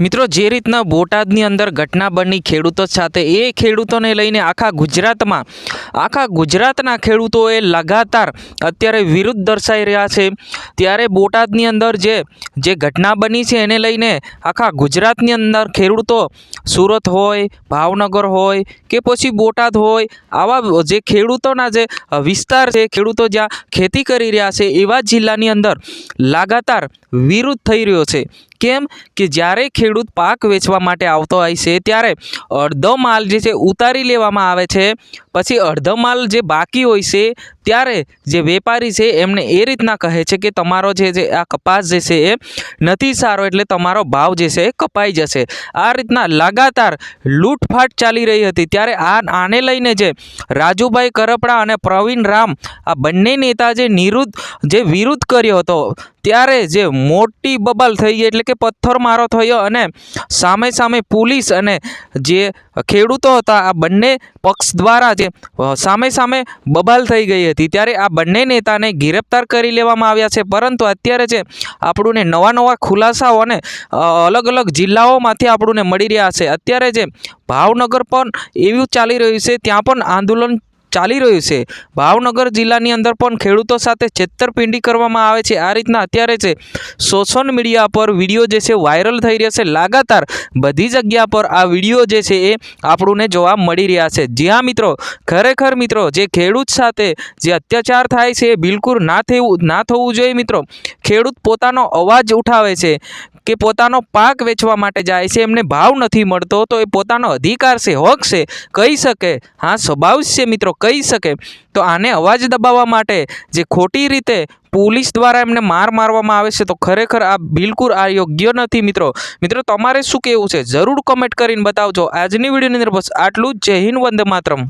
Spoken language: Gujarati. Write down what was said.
મિત્રો, જે રીતના બોટાદની અંદર ઘટના બની ખેડૂતો સાથે, એ ખેડૂતોને લઈને આખા ગુજરાતમાં, આખા ગુજરાતના ખેડૂતોએ લગાતાર અત્યારે વિરુદ્ધ દર્શાવી રહ્યા છે. ત્યારે બોટાદની અંદર જે જે ઘટના બની છે, એને લઈને આખા ગુજરાતની અંદર ખેડૂતો સુરત હોય, ભાવનગર હોય કે પછી બોટાદ હોય, આવા જે ખેડૂતોના જે વિસ્તાર છે, ખેડૂતો જ્યાં ખેતી કરી રહ્યા છે, એવા જિલ્લાની અંદર લગાતાર વિરુદ્ધ થઈ રહ્યો છે. કેમ કે જ્યારે ખેડૂત પાક વેચવા માટે આવતો હોય છે, ત્યારે અડધો માલ જે છે ઉતારી લેવામાં આવે છે. પછી અડધો માલ જે બાકી હોય છે, ત્યારે જે વેપારી છે એમને એ રીતના કહે છે કે તમારો જે જે આ કપાસ જે છે એ નથી સારો, એટલે તમારો ભાવ જે છે એ કપાઈ જશે. આ રીતના લગાતાર લૂંટફાટ ચાલી રહી હતી. ત્યારે આ આને લઈને જે રાજુભાઈ કરપડા અને પ્રવીણ રામ, આ બંને નેતા જે નિરુદ્ધ, જે વિરુદ્ધ કર્યો હતો ત્યારે જે મોટી બબાલ થઈ ગઈ એટલે કે પથ્થરમારો થયો અને સામે સામે પોલીસ અને જે ખેડૂતો હતા, આ બંને પક્ષ દ્વારા જે સામે સામે બબાલ થઈ ગઈ હતી. ત્યારે આ બંને નેતાને ગિરફ્તાર કરી લેવામાં આવ્યા છે. પરંતુ અત્યારે જે આપણને નવા નવા ખુલાસાઓ અને અલગ અલગ જિલ્લાઓમાંથી આપણને મળી રહ્યા છે. અત્યારે જે ભાવનગર પણ એવું ચાલી રહ્યું છે. ત્યાં પણ આંદોલન ચાલી રહ્યું છે. ભાવનગર જિલ્લાની અંદર પણ ખેડૂતો સાથે છેતરપિંડી કરવામાં આવે છે. આ રીતના અત્યારે છે સોશિયલ મીડિયા પર વીડિયો જે છે વાયરલ થઈ રહ્યા છે, લગાતાર બધી જગ્યા પર આ વીડિયો જે છે એ આપણને જોવા મળી રહ્યા છે. જ્યાં મિત્રો, ખરેખર મિત્રો, જે ખેડૂત સાથે જે અત્યાચાર થાય છે એ બિલકુલ ના થવું ના થવું જોઈએ મિત્રો. ખેડૂત પોતાનો અવાજ ઉઠાવે છે. કે પોતાનો પાક વેચવા માટે જાય છે, એમને ભાવ નથી મળતો, તો એ પોતાનો અધિકાર છે, હક છે, કહી શકે. હા, સ્વભાવ છે મિત્રો, કહી શકે. તો આને અવાજ દબાવવા માટે જે ખોટી રીતે પોલીસ દ્વારા એમને માર મારવામાં આવે છે, તો ખરેખર આ બિલકુલ આ યોગ્ય નથી મિત્રો. મિત્રો, તમારે શું કહેવું છે? જરૂર કમેન્ટ કરીને બતાવજો. આજની વિડીયોની અંદર બસ આટલું જ. જય હિન્દ, વંદે માતરમ.